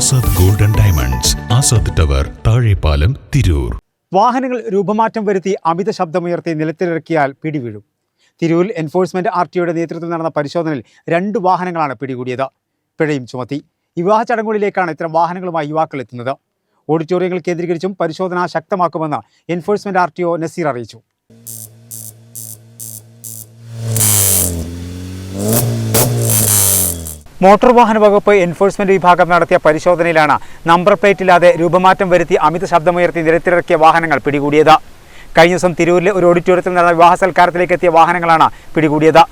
Azad golden diamonds Azad tower Thazhepalam Tirur. വാഹനങ്ങൾ രൂപമാറ്റം വരുത്തി അമിത ശബ്ദമുയർത്തി നിലത്തിലിറക്കിയാൽ പിടിവീഴും. തിരൂരിൽ എൻഫോഴ്സ്മെന്റ് ആർ ടിയുടെ നേതൃത്വത്തിൽ നടന്ന പരിശോധനയിൽ രണ്ട് വാഹനങ്ങളാണ് പിടികൂടിയത്. പിഴയും ചുമത്തി. വിവാഹ ചടങ്ങുകളിലേക്കാണ് ഇത്തരം വാഹനങ്ങളുമായി യുവാക്കൾ എത്തുന്നത്. ഓഡിറ്റോറിയങ്ങൾ കേന്ദ്രീകരിച്ചും പരിശോധന ശക്തമാക്കുമെന്ന് enforcement R T O Naseer അറിയിച്ചു. മോട്ടോർ വാഹന വകുപ്പ് എൻഫോഴ്സ്മെന്റ് വിഭാഗം നടത്തിയ പരിശോധനയിലാണ് നമ്പർ പ്ലേറ്റ് ഇല്ലാതെ രൂപമാറ്റം വരുത്തി അമിത ശബ്ദമുയർത്തി നിരത്തിലിറക്കിയ വാഹനങ്ങൾ പിടികൂടിയത്. കഴിഞ്ഞ ദിവസം തിരൂരിലെ ഒരു ഓഡിറ്റോറിയത്തിൽ നടന്ന വിവാഹ സൽക്കാരത്തിലേക്ക് എത്തിയ വാഹനങ്ങളാണ് പിടികൂടിയത്.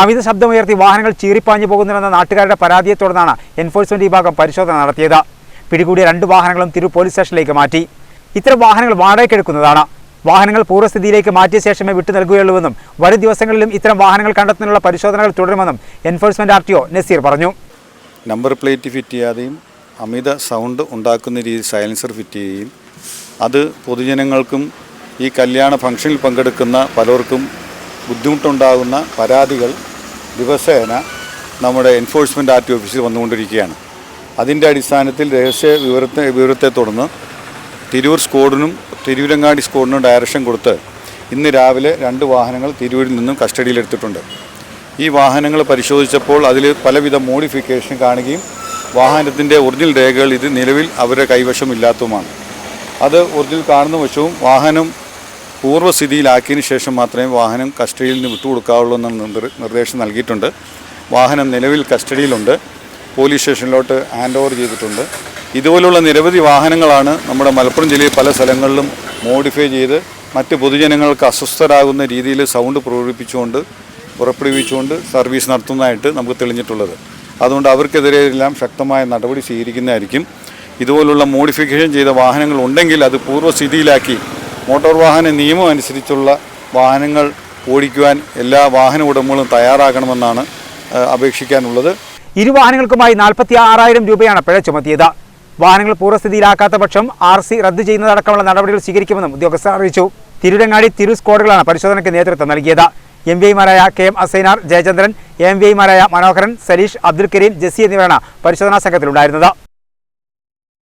അമിത ശബ്ദമുയർത്തി വാഹനങ്ങൾ ചീറിപ്പാഞ്ഞു പോകുന്നുവെന്ന നാട്ടുകാരുടെ പരാതിയെ തുടർന്നാണ് എൻഫോഴ്സ്മെന്റ് വിഭാഗം പരിശോധന നടത്തിയത്. പിടികൂടിയ രണ്ട് വാഹനങ്ങളും തിരു പോലീസ് സ്റ്റേഷനിലേക്ക് മാറ്റി. ഇത്തരം വാഹനങ്ങൾ വാടകയ്ക്കെടുക്കുന്നതാണ് വാഹനങ്ങൾ പൂർവസ്ഥിതിയിലേക്ക് മാറ്റിയ ശേഷമേ വിട്ടു നൽകുകയുള്ളൂവെന്നും വരും ദിവസങ്ങളിലും ഇത്തരം വാഹനങ്ങൾ കണ്ടെത്തുന്നതിനുള്ള പരിശോധനകൾ തുടരുമെന്നും എൻഫോഴ്സ്മെന്റ് ആർ ടി നസീർ പറഞ്ഞു. നമ്പർ പ്ലേറ്റ് ഫിറ്റ് ചെയ്യാതെയും അമിത സൗണ്ട് ഉണ്ടാക്കുന്ന രീതിയിൽ സൈലൻസർ ഫിറ്റ് ചെയ്യുകയും അത് പൊതുജനങ്ങൾക്കും ഈ കല്യാണ ഫംഗ്ഷനിൽ പങ്കെടുക്കുന്ന പലർക്കും ബുദ്ധിമുട്ടുണ്ടാകുന്ന പരാതികൾ ദിവസേന നമ്മുടെ എൻഫോഴ്സ്മെന്റ് ആർ ടി ഓഫീസിൽ വന്നുകൊണ്ടിരിക്കുകയാണ്. അതിന്റെ അടിസ്ഥാനത്തിൽ രഹസ്യ വിവരത്തെ വിവരത്തെ തുടർന്ന് തിരൂർ സ്ക്വാഡിനും തിരൂരങ്ങാടി സ്ക്വാഡിനും ഡയറക്ഷൻ കൊടുത്ത് ഇന്ന് രാവിലെ രണ്ട് വാഹനങ്ങൾ തിരൂരിൽ നിന്നും കസ്റ്റഡിയിലെടുത്തിട്ടുണ്ട്. ഈ വാഹനങ്ങൾ പരിശോധിച്ചപ്പോൾ അതിൽ പലവിധ മോഡിഫിക്കേഷൻ കാണുകയും വാഹനത്തിന്റെ ഒറിജിനൽ രേഖകൾ ഇത് നിലവിൽ അവരുടെ കൈവശമില്ലാത്തതുമാണ്. അത് ഒറിജിനൽ കാണുന്ന വശവും വാഹനം പൂർവസ്ഥിതിയിലാക്കിയതിന് ശേഷം മാത്രമേ വാഹനം കസ്റ്റഡിയിൽ നിന്ന് വിട്ടുകൊടുക്കാവുള്ളൂ എന്ന നിർ- നിർദ്ദേശം നൽകിയിട്ടുണ്ട്. വാഹനം നിലവിൽ കസ്റ്റഡിയിലുണ്ട്. പോലീസ് സ്റ്റേഷനിലോട്ട് ഹാൻഡ് ഓവർ ചെയ്തിട്ടുണ്ട്. ഇതുപോലുള്ള നിരവധി വാഹനങ്ങളാണ് നമ്മുടെ മലപ്പുറം ജില്ലയിൽ പല സ്ഥലങ്ങളിലും മോഡിഫൈ ചെയ്ത് മറ്റ് പൊതുജനങ്ങൾക്ക് അസ്വസ്ഥരാകുന്ന രീതിയിൽ സൗണ്ട് പ്രകടിപ്പിച്ചുകൊണ്ട് പുറപ്പെടുവിച്ചുകൊണ്ട് സർവീസ് നടത്തുന്നതായിട്ട് നമുക്ക് തെളിഞ്ഞിട്ടുള്ളത്. അതുകൊണ്ട് അവർക്കെതിരെ എല്ലാം ശക്തമായ നടപടി സ്വീകരിക്കുന്നതായിരിക്കും. ഇതുപോലുള്ള മോഡിഫിക്കേഷൻ ചെയ്ത വാഹനങ്ങൾ ഉണ്ടെങ്കിൽ അത് പൂർവസ്ഥിതിയിലാക്കി മോട്ടോർ വാഹന നിയമം അനുസരിച്ചുള്ള വാഹനങ്ങൾ ഓടിക്കുവാൻ എല്ലാ വാഹന ഉടമകളും തയ്യാറാകണമെന്നാണ് അപേക്ഷിക്കാനുള്ളത്. ഇരു വാഹനങ്ങൾക്കുമായി നാൽപ്പത്തി ആറായിരം രൂപയാണ് പിഴ ചുമത്തിയത്. വാഹനങ്ങൾ പൂർവസ്ഥിതിയിലാക്കാത്ത പക്ഷം ആർ സി റദ്ദു ചെയ്യുന്നതടക്കമുള്ള നടപടികൾ സ്വീകരിക്കുമെന്നും ഉദ്യോഗസ്ഥർ അറിയിച്ചു. തിരുരങ്ങാടി തിരു സ്ക്വാഡുകളാണ് പരിശോധനയ്ക്ക് നേതൃത്വം നൽകിയത്. എം വി ഐമാരായ K M Asainar Jayachandran M V ഐമാരായ മനോഹരൻ സരീഷ് അബ്ദുൽ കരീം ജസി എന്നിവരാണ് പരിശോധനാ സംഘത്തിലുണ്ടായിരുന്നത്.